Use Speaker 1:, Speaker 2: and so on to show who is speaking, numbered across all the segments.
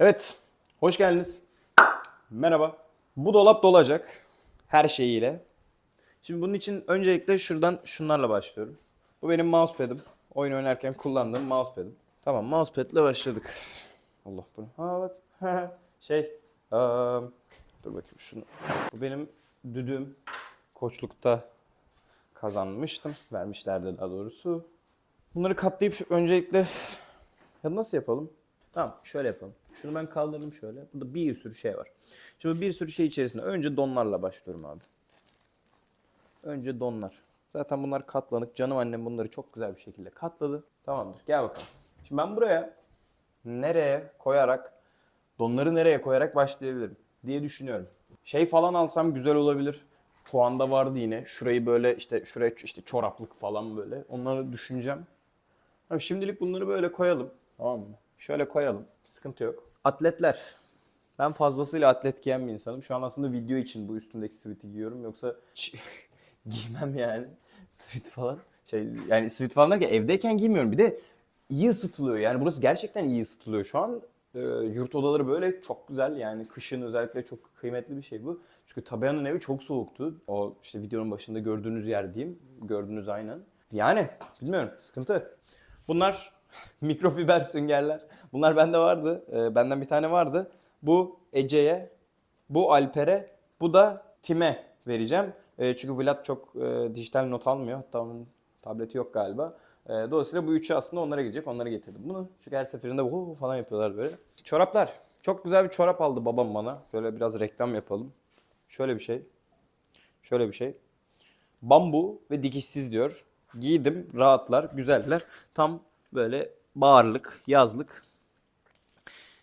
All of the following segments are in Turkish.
Speaker 1: Evet, hoş geldiniz. Merhaba. Bu dolap dolacak her şeyiyle. Şimdi bunun için öncelikle şuradan şunlarla başlıyorum. Bu benim mousepad'im. Oyun oynarken kullandığım mousepad'im. Tamam, mousepad'le başladık. Allah bunu. Ha bak. şey. aa, dur bakayım şunu. Bu benim düdüğüm. Koçlukta kazanmıştım. Vermişlerdi daha doğrusu. Bunları katlayıp öncelikle ya nasıl yapalım? Tamam şöyle yapalım. Şunu ben kaldırdım şöyle. Burada bir sürü şey var. Şimdi bir sürü şey içerisinde önce donlarla başlıyorum abi. Önce donlar. Zaten bunlar katlanık. Canım annem bunları çok güzel bir şekilde katladı. Tamamdır. Gel bakalım. Şimdi ben buraya nereye koyarak donları nereye koyarak başlayabilirim diye düşünüyorum. Şey falan alsam güzel olabilir. Puanda vardı yine. Şurayı böyle işte şuraya işte çoraplık falan böyle. Onları düşüneceğim. Abi şimdilik bunları böyle koyalım. Tamam mı? Şöyle koyalım. Sıkıntı yok. Atletler. Ben fazlasıyla atlet giyen bir insanım. Şu an aslında video için bu üstümdeki sweat'i giyiyorum. Yoksa giymem yani. Sweat falan. Şey, yani sweat falan derken evdeyken giymiyorum. Bir de iyi ısıtılıyor. Yani burası gerçekten iyi ısıtılıyor. Şu an e, yurt odaları böyle çok güzel. Yani kışın özellikle çok kıymetli bir şey bu. Çünkü Tabeya'nın evi çok soğuktu. O işte videonun başında gördüğünüz yer diyeyim. Gördüğünüz aynen. Yani bilmiyorum sıkıntı. Bunlar mikrofiber süngerler. Bunlar bende vardı. Ee, benden bir tane vardı. Bu Ece'ye, bu Alper'e, bu da Tim'e vereceğim. Ee, çünkü Vlad çok e, dijital not almıyor. Hatta onun tableti yok galiba. Ee, dolayısıyla bu üçü aslında onlara gidecek. Onlara getirdim bunu. Çünkü her seferinde hu falan yapıyorlar böyle. Çoraplar. Çok güzel bir çorap aldı babam bana. Şöyle biraz reklam yapalım. Şöyle bir şey. Şöyle bir şey. Bambu ve dikişsiz diyor. Giydim, rahatlar, güzeller. Tam böyle bağırlık, yazlık,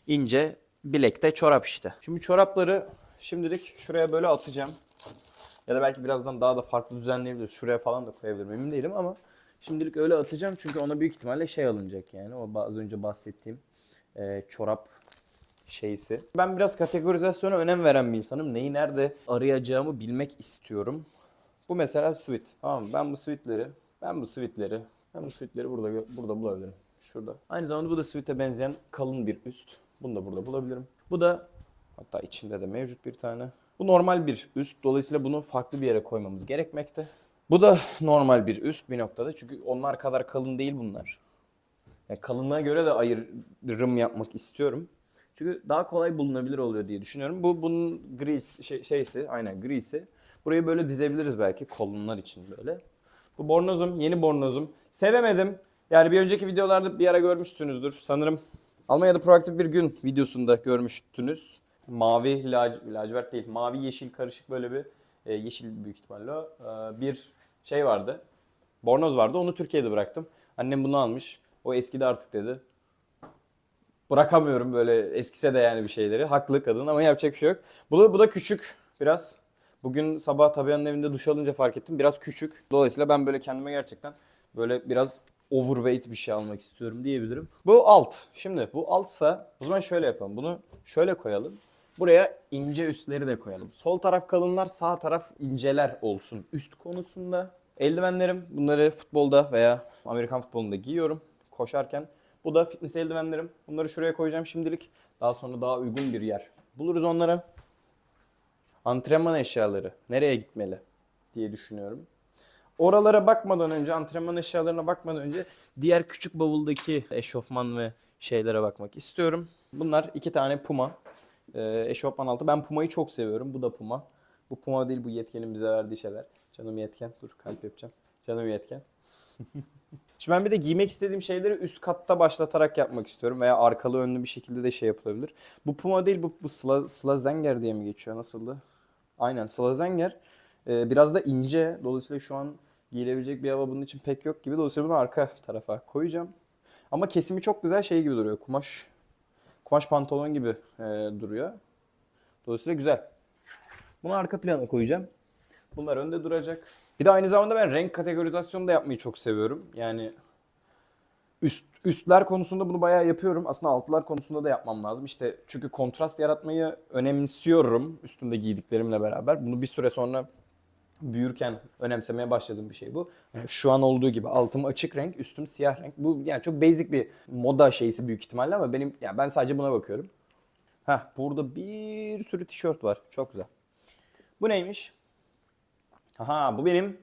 Speaker 1: ince bilekte çorap işte. Şimdi çorapları şimdilik şuraya böyle atacağım. Ya da belki birazdan daha da farklı düzenleyebiliriz. Şuraya falan da koyabilirim emin değilim ama şimdilik öyle atacağım çünkü ona büyük ihtimalle şey alınacak yani. O az önce bahsettiğim e, çorap şeysi. Ben biraz kategorizasyona önem veren bir insanım. Neyi nerede arayacağımı bilmek istiyorum. Bu mesela sweat. Tamam? Ben bu sweatleri, ben bu sweatleri, ben bu sweatleri burada burada bulabilirim. Şurada. Aynı zamanda bu da sweat'e benzeyen kalın bir üst. Bunu da burada bulabilirim. Bu da hatta içinde de mevcut bir tane. Bu normal bir üst. Dolayısıyla bunu farklı bir yere koymamız gerekmekte. Bu da normal bir üst bir noktada. Çünkü onlar kadar kalın değil bunlar. Yani kalınlığa göre de ayrım yapmak istiyorum. Çünkü daha kolay bulunabilir oluyor diye düşünüyorum. Bu bunun gris şey, şeysi, aynen grisi. Burayı böyle dizebiliriz belki kolonlar için böyle. Bu bornozum, yeni bornozum. Sevemedim. Yani bir önceki videolarda bir ara görmüşsünüzdür. Sanırım Almanya'da proaktif bir gün videosunda görmüştünüz. Mavi, lac- lacivert değil, mavi yeşil karışık böyle bir e, yeşil büyük ihtimalle. E, bir şey vardı. Bornoz vardı. Onu Türkiye'de bıraktım. Annem bunu almış. O eskidi artık dedi. Bırakamıyorum böyle eskise de yani bir şeyleri. Haklı kadın ama yapacak bir şey yok. Bu da, bu da küçük biraz. Bugün sabah Tabia'nın evinde duş alınca fark ettim. Biraz küçük. Dolayısıyla ben böyle kendime gerçekten böyle biraz overweight bir şey almak istiyorum diyebilirim. Bu alt. Şimdi bu altsa o zaman şöyle yapalım. Bunu şöyle koyalım. Buraya ince üstleri de koyalım. Sol taraf kalınlar, sağ taraf inceler olsun. Üst konusunda eldivenlerim. Bunları futbolda veya Amerikan futbolunda giyiyorum koşarken. Bu da fitness eldivenlerim. Bunları şuraya koyacağım şimdilik. Daha sonra daha uygun bir yer buluruz onlara. Antrenman eşyaları nereye gitmeli diye düşünüyorum. Oralara bakmadan önce, antrenman eşyalarına bakmadan önce diğer küçük bavuldaki eşofman ve şeylere bakmak istiyorum. Bunlar iki tane Puma. Ee, eşofman altı. Ben Puma'yı çok seviyorum. Bu da Puma. Bu Puma değil bu yetkenin bize verdiği şeyler. Canım yetken. Dur kalp yapacağım. Canım yetken. Şimdi ben bir de giymek istediğim şeyleri üst katta başlatarak yapmak istiyorum veya arkalı önlü bir şekilde de şey yapılabilir. Bu Puma değil bu, bu Sla, Slazenger diye mi geçiyor nasıldı? Aynen Slazenger. Ee, biraz da ince. Dolayısıyla şu an giyilebilecek bir hava bunun için pek yok gibi. Dolayısıyla bunu arka tarafa koyacağım. Ama kesimi çok güzel şey gibi duruyor. Kumaş kumaş pantolon gibi e, duruyor. Dolayısıyla güzel. Bunu arka plana koyacağım. Bunlar önde duracak. Bir de aynı zamanda ben renk kategorizasyonu da yapmayı çok seviyorum. Yani üst üstler konusunda bunu bayağı yapıyorum. Aslında altlar konusunda da yapmam lazım. İşte çünkü kontrast yaratmayı önemsiyorum üstümde giydiklerimle beraber. Bunu bir süre sonra büyürken önemsemeye başladığım bir şey bu. Yani şu an olduğu gibi altım açık renk, üstüm siyah renk. Bu yani çok basic bir moda şeysi büyük ihtimalle ama benim yani ben sadece buna bakıyorum. Heh, burada bir sürü tişört var. Çok güzel. Bu neymiş? Aha bu benim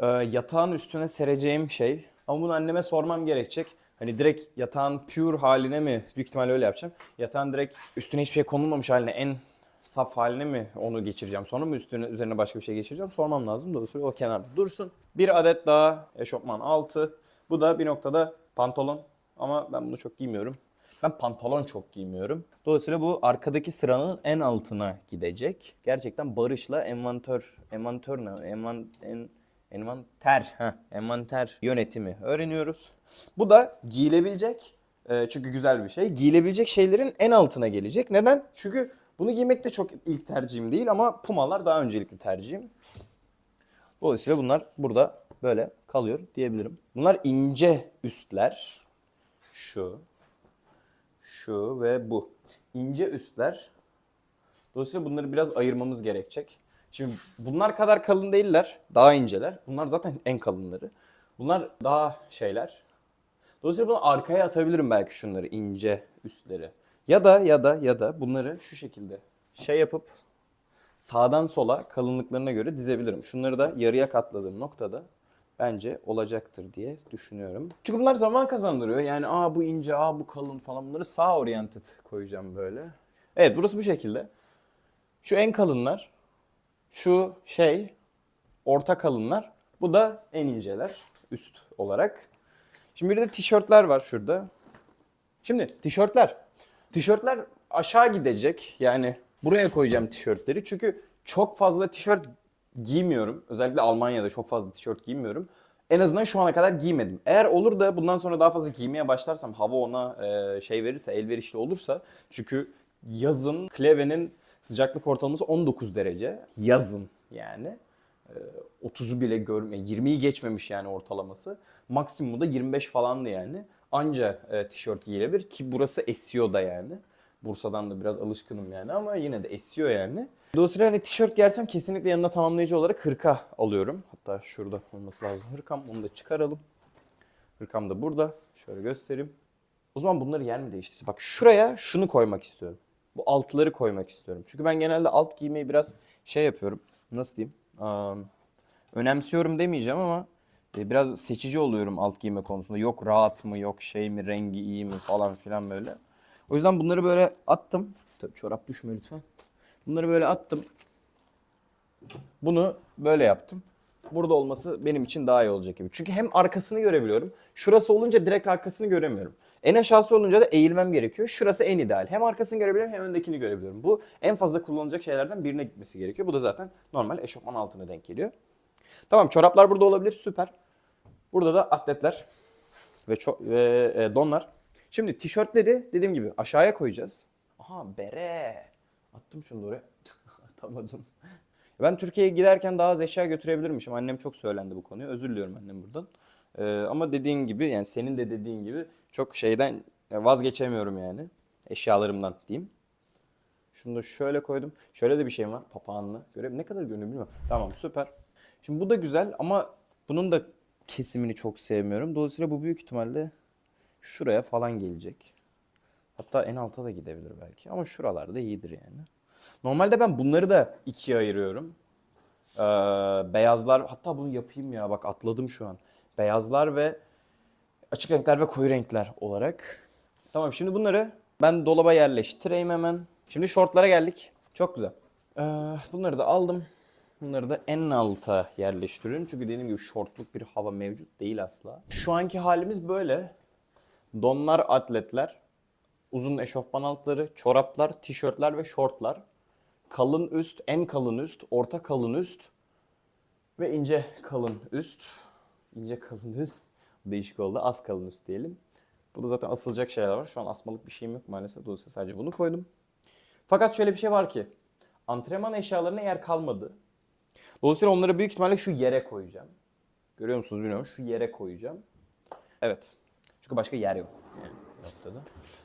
Speaker 1: e, yatağın üstüne sereceğim şey. Ama bunu anneme sormam gerekecek. Hani direkt yatağın pure haline mi? Büyük ihtimalle öyle yapacağım. Yatağın direkt üstüne hiçbir şey konulmamış haline en saf haline mi onu geçireceğim? Sonra mı üstüne üzerine başka bir şey geçireceğim? Sormam lazım. Dolayısıyla o kenarda dursun. Bir adet daha eşofman altı. Bu da bir noktada pantolon. Ama ben bunu çok giymiyorum. Ben pantolon çok giymiyorum. Dolayısıyla bu arkadaki sıranın en altına gidecek. Gerçekten Barış'la envantör, envantör ne? Envan, en, envanter, heh, envanter yönetimi öğreniyoruz. Bu da giyilebilecek, e, çünkü güzel bir şey. Giyilebilecek şeylerin en altına gelecek. Neden? Çünkü bunu giymek de çok ilk tercihim değil ama pumalar daha öncelikli tercihim. Dolayısıyla bunlar burada böyle kalıyor diyebilirim. Bunlar ince üstler. Şu, şu ve bu. İnce üstler. Dolayısıyla bunları biraz ayırmamız gerekecek. Şimdi bunlar kadar kalın değiller. Daha inceler. Bunlar zaten en kalınları. Bunlar daha şeyler. Dolayısıyla bunu arkaya atabilirim belki şunları ince üstleri. Ya da ya da ya da bunları şu şekilde şey yapıp sağdan sola kalınlıklarına göre dizebilirim. Şunları da yarıya katladığım noktada bence olacaktır diye düşünüyorum. Çünkü bunlar zaman kazandırıyor. Yani aa bu ince, aa bu kalın falan bunları sağ oriented koyacağım böyle. Evet burası bu şekilde. Şu en kalınlar, şu şey orta kalınlar, bu da en inceler üst olarak. Şimdi bir de tişörtler var şurada. Şimdi tişörtler. Tişörtler aşağı gidecek. Yani buraya koyacağım tişörtleri. Çünkü çok fazla tişört giymiyorum. Özellikle Almanya'da çok fazla tişört giymiyorum. En azından şu ana kadar giymedim. Eğer olur da bundan sonra daha fazla giymeye başlarsam hava ona e, şey verirse, elverişli olursa. Çünkü yazın Kleve'nin sıcaklık ortalaması 19 derece. Yazın yani. E, 30'u bile görme, 20'yi geçmemiş yani ortalaması. Maksimumu da 25 falandı yani. Anca e, tişört giyilebilir ki burası esiyor da yani. Bursa'dan da biraz alışkınım yani ama yine de esiyor yani. Dolayısıyla hani tişört giyersem kesinlikle yanına tamamlayıcı olarak hırka alıyorum. Hatta şurada olması lazım hırkam. Onu da çıkaralım. Hırkam da burada. Şöyle göstereyim. O zaman bunları yer mi değiştirsin? Bak şuraya şunu koymak istiyorum. Bu altları koymak istiyorum. Çünkü ben genelde alt giymeyi biraz şey yapıyorum. Nasıl diyeyim? Aa, önemsiyorum demeyeceğim ama biraz seçici oluyorum alt giyme konusunda. Yok rahat mı, yok şey mi, rengi iyi mi falan filan böyle. O yüzden bunları böyle attım. Tabii çorap düşme lütfen. Bunları böyle attım. Bunu böyle yaptım. Burada olması benim için daha iyi olacak gibi. Çünkü hem arkasını görebiliyorum. Şurası olunca direkt arkasını göremiyorum. En aşağısı olunca da eğilmem gerekiyor. Şurası en ideal. Hem arkasını görebiliyorum hem öndekini görebiliyorum. Bu en fazla kullanılacak şeylerden birine gitmesi gerekiyor. Bu da zaten normal eşofman altına denk geliyor. Tamam çoraplar burada olabilir süper. Burada da atletler ve, ve e, donlar. Şimdi tişörtleri dediğim gibi aşağıya koyacağız. Aha bere. Attım şunu da oraya. Atamadım. Ben Türkiye'ye giderken daha az eşya götürebilirmişim. Annem çok söylendi bu konuya. Özür diliyorum annem buradan. Ee, ama dediğin gibi yani senin de dediğin gibi çok şeyden vazgeçemiyorum yani. Eşyalarımdan diyeyim. Şunu da şöyle koydum. Şöyle de bir şey var. Papağanlı. Göre ne kadar görünüyor bilmiyorum. Tamam süper. Şimdi bu da güzel ama bunun da kesimini çok sevmiyorum. Dolayısıyla bu büyük ihtimalle şuraya falan gelecek. Hatta en alta da gidebilir belki. Ama şuralarda iyidir yani. Normalde ben bunları da ikiye ayırıyorum. Ee, beyazlar hatta bunu yapayım ya bak atladım şu an. Beyazlar ve açık renkler ve koyu renkler olarak. Tamam şimdi bunları ben dolaba yerleştireyim hemen. Şimdi şortlara geldik. Çok güzel. Ee, bunları da aldım. Bunları da en alta yerleştiriyorum. Çünkü dediğim gibi şortluk bir hava mevcut değil asla. Şu anki halimiz böyle. Donlar, atletler, uzun eşofman altları, çoraplar, tişörtler ve şortlar. Kalın üst, en kalın üst, orta kalın üst ve ince kalın üst. İnce kalın üst. Değişik oldu. Az kalın üst diyelim. Burada zaten asılacak şeyler var. Şu an asmalık bir şeyim yok maalesef. Dolayısıyla sadece bunu koydum. Fakat şöyle bir şey var ki. Antrenman eşyalarına yer kalmadı. Dolayısıyla onları büyük ihtimalle şu yere koyacağım. Görüyor musunuz bilmiyorum. Şu yere koyacağım. Evet. Çünkü başka yer yok. Yani noktada.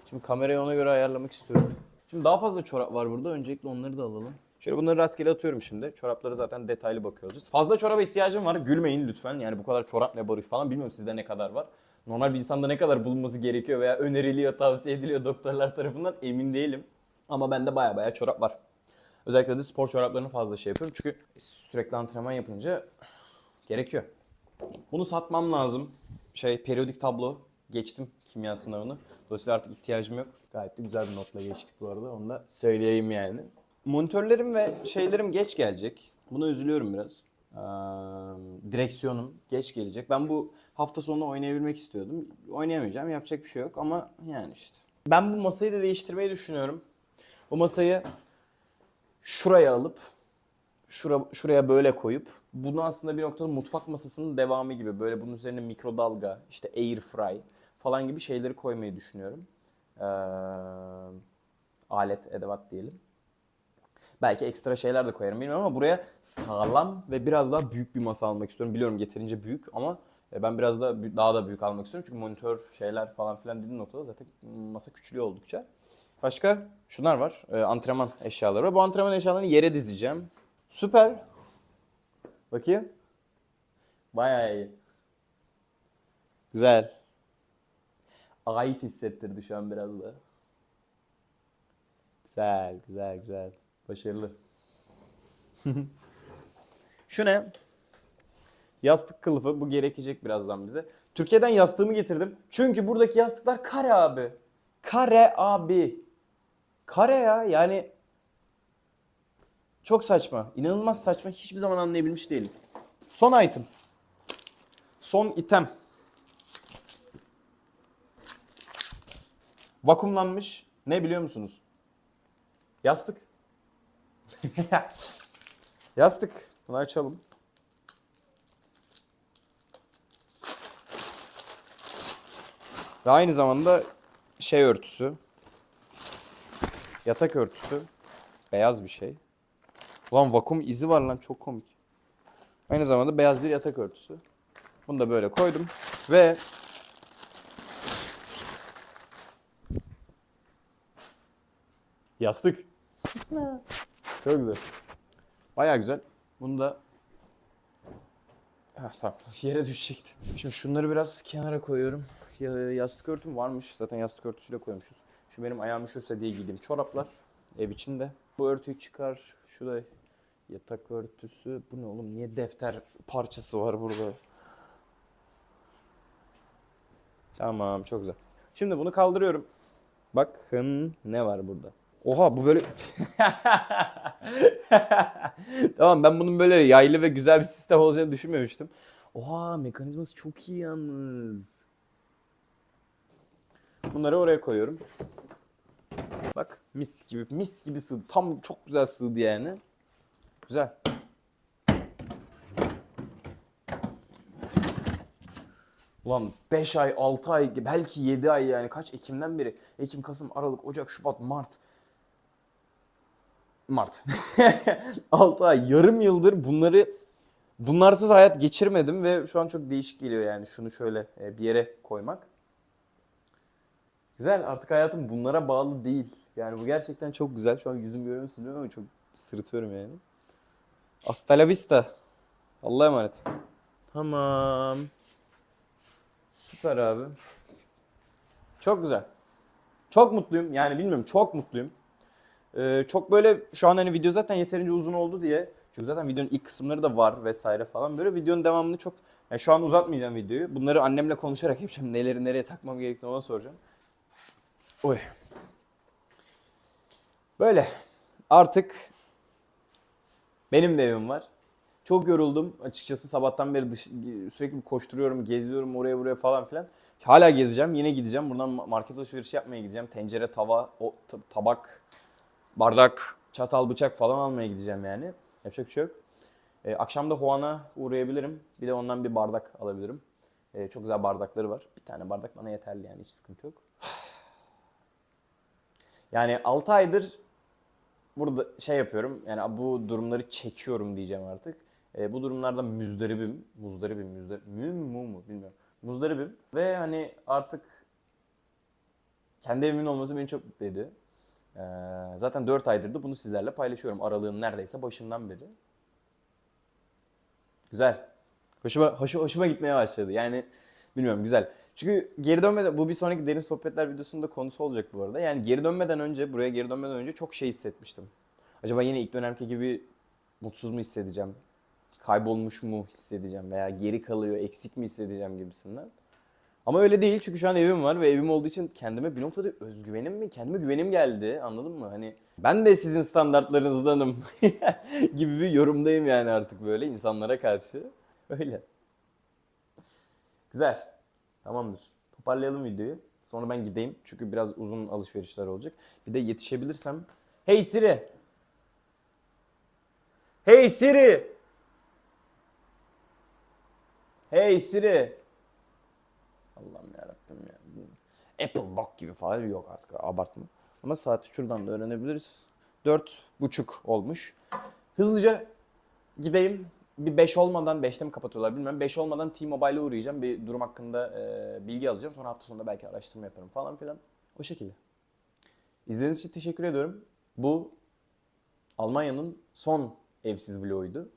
Speaker 1: Şimdi kamerayı ona göre ayarlamak istiyorum. Şimdi daha fazla çorap var burada. Öncelikle onları da alalım. Şöyle bunları rastgele atıyorum şimdi. Çorapları zaten detaylı bakıyoruz. Fazla çoraba ihtiyacım var. Gülmeyin lütfen. Yani bu kadar çorap ne barış falan bilmiyorum sizde ne kadar var. Normal bir insanda ne kadar bulunması gerekiyor veya öneriliyor, tavsiye ediliyor doktorlar tarafından emin değilim. Ama bende baya baya çorap var. Özellikle de spor çoraplarını fazla şey yapıyorum. Çünkü sürekli antrenman yapınca gerekiyor. Bunu satmam lazım. Şey periyodik tablo geçtim kimya sınavını. Dolayısıyla artık ihtiyacım yok. Gayet de güzel bir notla geçtik bu arada. Onu da söyleyeyim yani. Monitörlerim ve şeylerim geç gelecek. Buna üzülüyorum biraz. Ee, direksiyonum geç gelecek. Ben bu hafta sonu oynayabilmek istiyordum. Oynayamayacağım. Yapacak bir şey yok ama yani işte. Ben bu masayı da değiştirmeyi düşünüyorum. Bu masayı şuraya alıp şura, şuraya böyle koyup bunu aslında bir noktada mutfak masasının devamı gibi böyle bunun üzerine mikrodalga, işte air fry falan gibi şeyleri koymayı düşünüyorum. Ee, alet, edevat diyelim. Belki ekstra şeyler de koyarım bilmiyorum ama buraya sağlam ve biraz daha büyük bir masa almak istiyorum. Biliyorum yeterince büyük ama e, ben biraz da daha da büyük almak istiyorum. Çünkü monitör şeyler falan filan dediğim noktada zaten masa küçülüyor oldukça. Başka şunlar var. E, antrenman eşyaları var. Bu antrenman eşyalarını yere dizeceğim. Süper. Bakayım. Bayağı iyi. Güzel. Ait hissettirdi şu an biraz da. Güzel, güzel, güzel. Başarılı. Şu ne? Yastık kılıfı. Bu gerekecek birazdan bize. Türkiye'den yastığımı getirdim. Çünkü buradaki yastıklar kare abi. Kare abi. Kare ya yani çok saçma. İnanılmaz saçma. Hiçbir zaman anlayabilmiş değilim. Son item. Son item. Vakumlanmış. Ne biliyor musunuz? Yastık. Yastık. Bunu açalım. Ve aynı zamanda şey örtüsü. Yatak örtüsü. Beyaz bir şey. Ulan vakum izi var lan çok komik. Aynı zamanda beyaz bir yatak örtüsü. Bunu da böyle koydum. Ve yastık. Çok güzel. Baya güzel. Bunu da Heh, tamam. Yere düşecekti. Şimdi şunları biraz kenara koyuyorum. Ya- Yastık örtüm varmış. Zaten yastık örtüsüyle koymuşuz. Şu benim ayağım üşürse diye giydiğim çoraplar. Ev içinde. Bu örtüyü çıkar. Şu da yatak örtüsü. Bu ne oğlum? Niye defter parçası var burada? Tamam çok güzel. Şimdi bunu kaldırıyorum. Bakın ne var burada. Oha bu böyle... tamam ben bunun böyle yaylı ve güzel bir sistem olacağını düşünmemiştim. Oha mekanizması çok iyi yalnız. Bunları oraya koyuyorum. Mis gibi mis gibi sığdı. Tam çok güzel sığdı yani. Güzel. Ulan 5 ay, 6 ay, belki 7 ay yani kaç Ekim'den beri? Ekim, Kasım, Aralık, Ocak, Şubat, Mart. Mart. 6 ay, yarım yıldır bunları bunlarsız hayat geçirmedim ve şu an çok değişik geliyor yani şunu şöyle e, bir yere koymak. Güzel artık hayatım bunlara bağlı değil. Yani bu gerçekten çok güzel. Şu an yüzüm görüyor musun ama çok sırıtıyorum yani. Hasta la vista. Allah'a emanet. Tamam. Süper abi. Çok güzel. Çok mutluyum. Yani bilmiyorum çok mutluyum. Ee, çok böyle şu an hani video zaten yeterince uzun oldu diye. Çünkü zaten videonun ilk kısımları da var vesaire falan. Böyle videonun devamını çok... Yani şu an uzatmayacağım videoyu. Bunları annemle konuşarak yapacağım. Neleri nereye takmam gerektiğini ona soracağım. Oy. Böyle. Artık benim de evim var. Çok yoruldum açıkçası sabahtan beri dış, sürekli koşturuyorum, geziyorum oraya buraya falan filan. Hala gezeceğim, yine gideceğim. Buradan market alışverişi yapmaya gideceğim. Tencere, tava, o, tabak, bardak, çatal, bıçak falan almaya gideceğim yani. Yapacak bir şey yok. Ee, akşam da Huan'a uğrayabilirim. Bir de ondan bir bardak alabilirim. Ee, çok güzel bardakları var. Bir tane bardak bana yeterli yani hiç sıkıntı yok. Yani 6 aydır burada şey yapıyorum. Yani bu durumları çekiyorum diyeceğim artık. E, bu durumlarda müzdaribim. Muzdaribim, müzdaribim. Mü mu mu bilmiyorum. Muzdaribim. Ve hani artık kendi evimin olması beni çok mutlu ediyor. E, zaten 4 aydır da bunu sizlerle paylaşıyorum. Aralığın neredeyse başından beri. Güzel. Hoşuma, hoşuma, hoşuma gitmeye başladı. Yani bilmiyorum güzel. Çünkü geri dönmeden bu bir sonraki derin sohbetler videosunda konusu olacak bu arada. Yani geri dönmeden önce buraya geri dönmeden önce çok şey hissetmiştim. Acaba yine ilk dönemki gibi mutsuz mu hissedeceğim? Kaybolmuş mu hissedeceğim veya geri kalıyor, eksik mi hissedeceğim gibisinden. Ama öyle değil çünkü şu an evim var ve evim olduğu için kendime bir noktada özgüvenim mi, kendime güvenim geldi anladın mı? Hani ben de sizin standartlarınızdanım gibi bir yorumdayım yani artık böyle insanlara karşı. Öyle. Güzel. Tamamdır. Toparlayalım videoyu. Sonra ben gideyim çünkü biraz uzun alışverişler olacak. Bir de yetişebilirsem. Hey Siri. Hey Siri. Hey Siri. Allah'ım yarabbim ya. Apple bok gibi falan yok artık abartma. Ama saati şuradan da öğrenebiliriz. Dört buçuk olmuş. Hızlıca gideyim. Bir 5 olmadan 5'te mi kapatıyorlar bilmiyorum. 5 olmadan T-Mobile'e uğrayacağım. Bir durum hakkında e, bilgi alacağım. Sonra hafta sonunda belki araştırma yaparım falan filan. O şekilde. İzlediğiniz için teşekkür ediyorum. Bu Almanya'nın son evsiz vloguydu.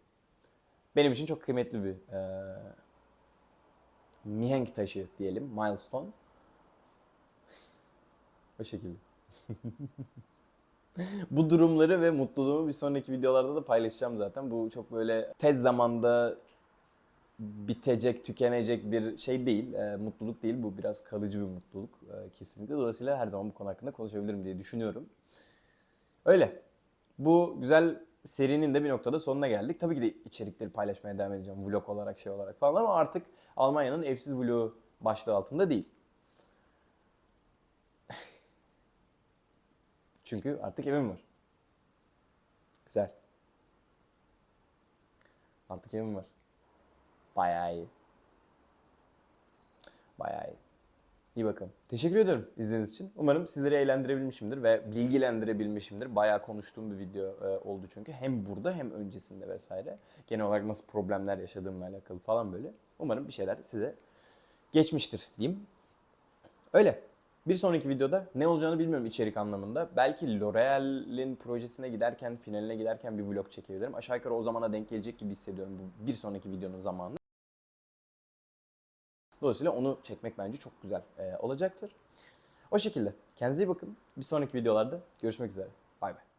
Speaker 1: Benim için çok kıymetli bir e, mihenk taşı diyelim. Milestone. O şekilde. Bu durumları ve mutluluğumu bir sonraki videolarda da paylaşacağım zaten. Bu çok böyle tez zamanda bitecek, tükenecek bir şey değil. e, mutluluk değil. Bu biraz kalıcı bir mutluluk e, kesinlikle. Dolayısıyla her zaman bu konu hakkında konuşabilirim diye düşünüyorum. Öyle. Bu güzel serinin de bir noktada sonuna geldik. Tabii ki de içerikleri paylaşmaya devam edeceğim. Vlog olarak, şey olarak falan ama artık Almanya'nın evsiz vlogu başlığı altında değil. Çünkü artık evim var. Güzel. Artık evim var. Bayağı iyi. Bayağı iyi. İyi bakalım. Teşekkür ederim izlediğiniz için. Umarım sizleri eğlendirebilmişimdir ve bilgilendirebilmişimdir. Bayağı konuştuğum bir video e, oldu çünkü. Hem burada hem öncesinde vesaire. Genel olarak nasıl problemler yaşadığımla alakalı falan böyle. Umarım bir şeyler size geçmiştir diyeyim. Öyle. Bir sonraki videoda ne olacağını bilmiyorum içerik anlamında. Belki L'Oreal'in projesine giderken, finaline giderken bir vlog çekebilirim. Aşağı yukarı o zamana denk gelecek gibi hissediyorum bu bir sonraki videonun zamanı. Dolayısıyla onu çekmek bence çok güzel e, olacaktır. O şekilde. Kendinize iyi bakın. Bir sonraki videolarda görüşmek üzere. Bay bay.